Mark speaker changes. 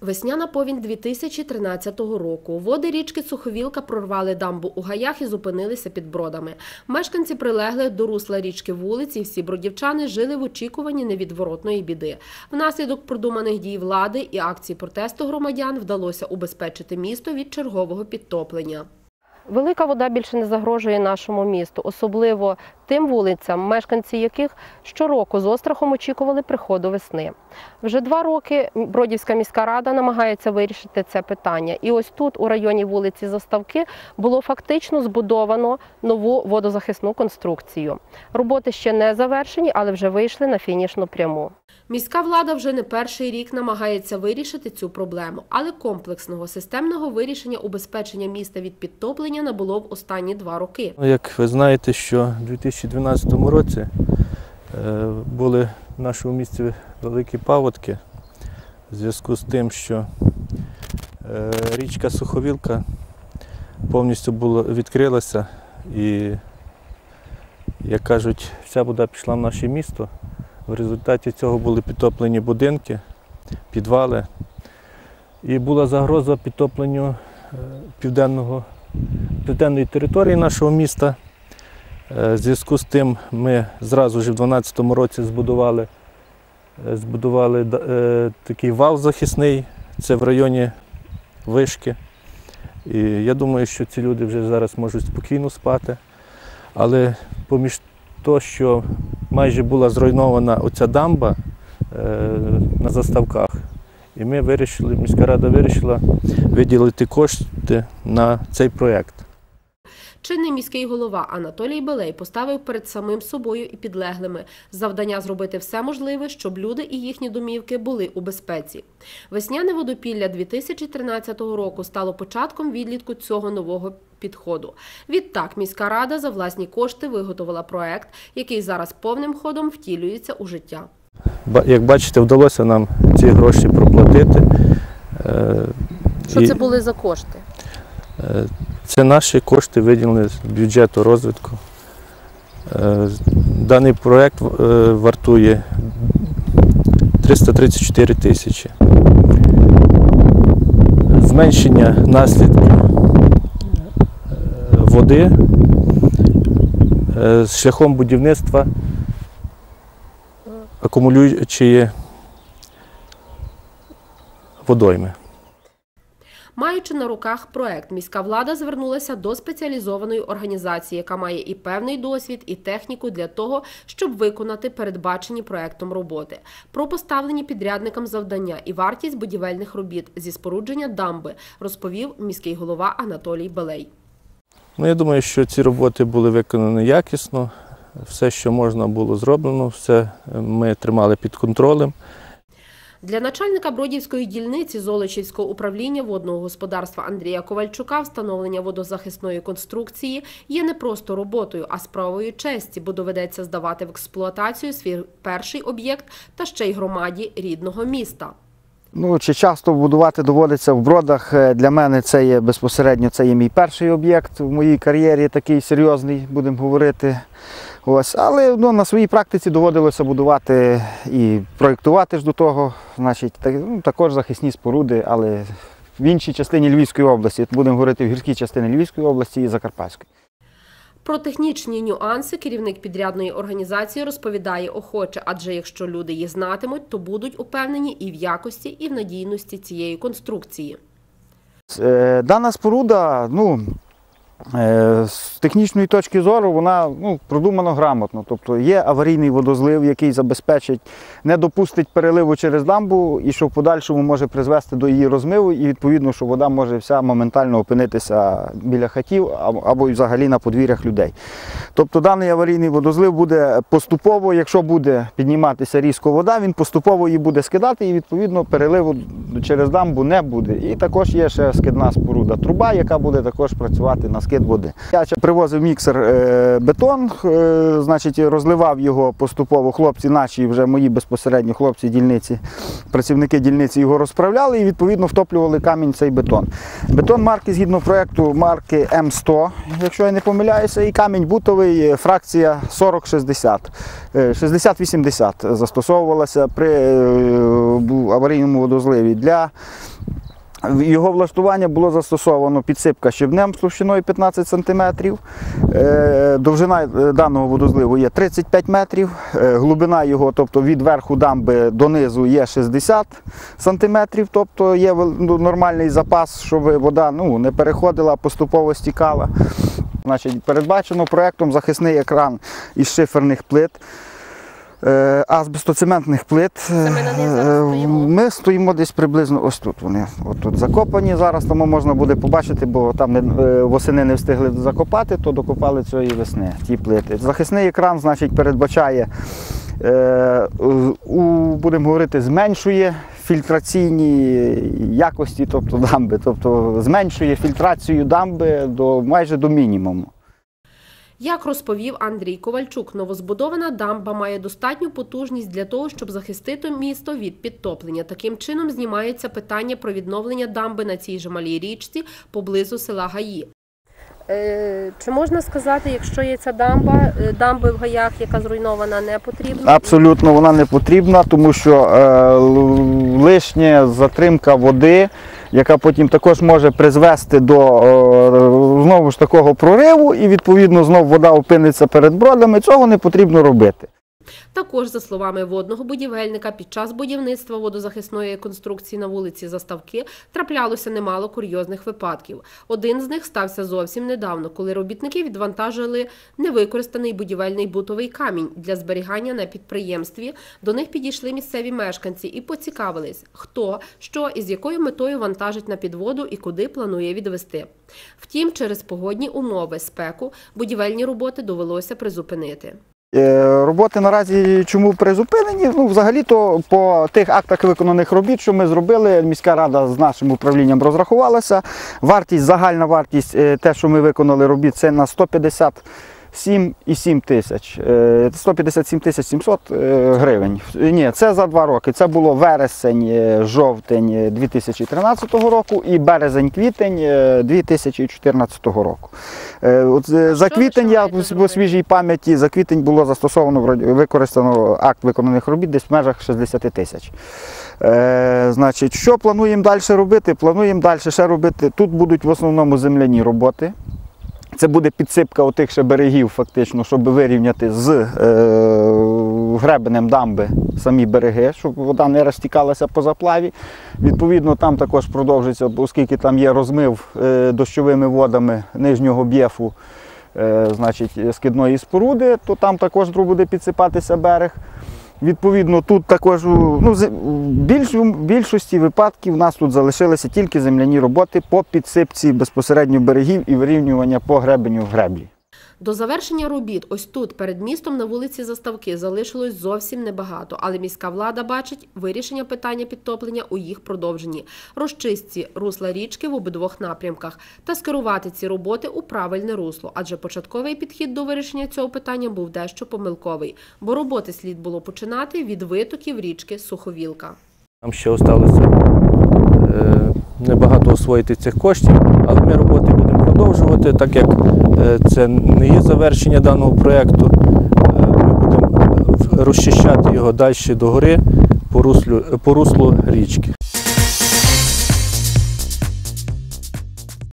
Speaker 1: Весняна повінь 2013 року. Води річки Суховілка прорвали дамбу у гаях і зупинилися під бродами. Мешканці прилеглих до русла річки вулиці, всі бродівчани жили в очікуванні невідворотної біди. Внаслідок продуманих дій влади і акцій протесту громадян вдалося убезпечити місто від чергового підтоплення. Велика вода більше не загрожує нашому місту, особливо тим вулицям, мешканці яких щороку з острахом очікували приходу весни. Вже два роки Бродівська міська рада намагається вирішити це питання. І ось тут, у районі вулиці Заставки, було фактично збудовано нову водозахисну конструкцію. Роботи ще не завершені, але вже вийшли на фінішну пряму. Міська влада вже не перший рік намагається вирішити цю проблему, але комплексного системного вирішення убезпечення міста від підтоплення не було в останні два роки.
Speaker 2: Ну, Як ви знаєте, що у 2012 році е, були в нашому місті великі паводки в зв'язку з тим, що е, річка Суховілка повністю була, відкрилася і, як кажуть, вся вода пішла в наше місто. В результаті цього були підтоплені будинки, підвали. І була загроза підтопленню е, південного, південної території нашого міста. Е, зв'язку з тим ми зразу ж в 2012 році збудували, е, збудували е, такий вал захисний, це в районі вишки. І я думаю, що ці люди вже зараз можуть спокійно спати. Але поміж того, що майже була зруйнована оця дамба на заставках, і ми вирішили, міська рада вирішила виділити кошти на цей проєкт.
Speaker 1: Чинний міський голова Анатолій Белей поставив перед самим собою і підлеглими завдання зробити все можливе, щоб люди і їхні домівки були у безпеці. Весняне водопілля 2013 року стало початком відлітку цього нового підходу. Відтак міська рада за власні кошти виготовила проект, який зараз повним ходом втілюється у життя.
Speaker 2: Як бачите, вдалося нам ці гроші проплатити. Е,
Speaker 1: Що це були за кошти?
Speaker 2: Це наші кошти виділені з бюджету розвитку. Е, Даний проєкт е, вартує 334 тисячі. Зменшення наслідків е, води е, шляхом будівництва акумулюючої водойми.
Speaker 1: Маючи на руках проект, міська влада звернулася до спеціалізованої організації, яка має і певний досвід, і техніку для того, щоб виконати передбачені проектом роботи. Про поставлені підрядникам завдання і вартість будівельних робіт зі спорудження дамби розповів міський голова Анатолій Белей.
Speaker 2: Ну, я думаю, що ці роботи були виконані якісно. Все, що можна було зроблено, все е, ми тримали під контролем.
Speaker 1: Для начальника Бродівської дільниці Золочівського управління водного господарства Андрія Ковальчука встановлення водозахисної конструкції є не просто роботою, а справою честі, бо доведеться здавати в експлуатацію свій перший об'єкт та ще й громаді рідного міста.
Speaker 3: Ну, чи часто будувати доводиться в бродах. Е, Для мене це є безпосередньо це є мій перший об'єкт в моїй кар'єрі, такий серйозний, будемо говорити. Ось. Але ну, на своїй практиці доводилося будувати і проєктувати ж до того, значить, так, ну, також захисні споруди, але в іншій частині Львівської області, будемо говорити в гірській частині Львівської області і Закарпатської.
Speaker 1: Про технічні нюанси керівник підрядної організації розповідає охоче, адже якщо люди їх знатимуть, то будуть упевнені і в якості, і в надійності цієї конструкції.
Speaker 3: Е, Дана споруда, ну, з технічної точки зору, вона ну, продумано грамотно. Тобто є аварійний водозлив, який забезпечить, не допустить переливу через дамбу і що в подальшому може призвести до її розмиву, і відповідно, що вода може вся моментально опинитися біля хатів або взагалі на подвір'ях людей. Тобто даний аварійний водозлив буде поступово, якщо буде підніматися різко вода, він поступово її буде скидати і відповідно переливу через дамбу не буде. І також є ще скидна споруда труба, яка буде також працювати на розкид води. Я привозив міксер е, бетон, е, значить, розливав його поступово. Хлопці наші, вже мої безпосередньо хлопці дільниці, працівники дільниці його розправляли і відповідно втоплювали камінь цей бетон. Бетон марки згідно проекту марки М100, якщо я не помиляюся, і камінь бутовий, е, фракція 40-60. Е, 60-80 застосовувалася при аварійному водозливі. Для його влаштування було застосовано підсипка щебнем з товщиною 15 см. Довжина е, даного водозливу є 35 метрів. Е, Глибина його, тобто від верху дамби до низу є 60 см, тобто є ну, нормальний запас, щоб вода ну, не переходила, поступово стікала. Значить, передбачено проєктом захисний екран із шиферних плит. Е, Азбестоцементних плит.
Speaker 1: ми
Speaker 3: Е,
Speaker 1: стоїмо?
Speaker 3: Десь приблизно ось тут. Вони тут закопані. Зараз тому можна буде побачити, бо там е, восени не встигли закопати, то докопали цієї весни ті плити. Захисний екран, значить, передбачає, будемо говорити, зменшує фільтраційні якості, тобто дамби, тобто зменшує фільтрацію дамби до майже до мінімуму.
Speaker 1: Як розповів Андрій Ковальчук, новозбудована дамба має достатню потужність для того, щоб захистити місто від підтоплення. Таким чином знімається питання про відновлення дамби на цій же малій річці поблизу села Гаї. Е, Чи можна сказати, якщо є ця дамба, е, дамби в гаях, яка зруйнована, не потрібна?
Speaker 3: Абсолютно вона не потрібна, тому що е, лишня затримка води, яка потім також може призвести до знову ж такого прориву, і відповідно знов вода опиниться перед бродами. Цього не потрібно робити.
Speaker 1: Також, за словами водного будівельника, під час будівництва водозахисної конструкції на вулиці Заставки траплялося немало курйозних випадків. Один з них стався зовсім недавно, коли робітники відвантажили невикористаний будівельний бутовий камінь для зберігання на підприємстві. До них підійшли місцеві мешканці і поцікавились, хто, що і з якою метою вантажить на підводу і куди планує відвести. Втім, через погодні умови спеку будівельні роботи довелося призупинити.
Speaker 3: Е, Роботи наразі чому призупинені? Ну, взагалі-то по тих актах виконаних робіт, що ми зробили, міська рада з нашим управлінням розрахувалася. Вартість, загальна вартість, е, те, що ми виконали робіт, це на 157,7 тисяч. Е, 157 тисяч 700 е, гривень. Ні, це за два роки. Це було вересень, е, жовтень е, 2013 року і березень-квітень е, 2014 року. Е, От е, за квітень я по свіжій пам'яті за квітень було застосовано використано акт виконаних робіт десь в межах 60 тисяч. Е, значить, що плануємо далі робити? Плануємо далі ще робити. Тут будуть в основному земляні роботи. Це буде підсипка отих ще берегів, фактично, щоб вирівняти з е, гребенем дамби самі береги, щоб вода не розтікалася по заплаві. Відповідно, там також продовжиться, оскільки там є розмив е, дощовими водами нижнього б'єфу, е, значить, скидної споруди, то там також буде підсипатися берег. Відповідно, тут також ну, більш, в більшості випадків у нас тут залишилися тільки земляні роботи по підсипці безпосередньо берегів і вирівнювання по гребеню в греблі.
Speaker 1: До завершення робіт ось тут, перед містом на вулиці Заставки, залишилось зовсім небагато, але міська влада бачить вирішення питання підтоплення у їх продовженні, розчистці русла річки в обидвох напрямках та скерувати ці роботи у правильне русло, адже початковий підхід до вирішення цього питання був дещо помилковий, бо роботи слід було починати від витоків річки Суховілка.
Speaker 2: Нам ще залишилося е, небагато освоїти цих коштів, але ми роботи будемо продовжувати, так як це не є завершення даного проєкту. Е, Ми будемо розчищати його далі до гори по руслу, по руслу річки.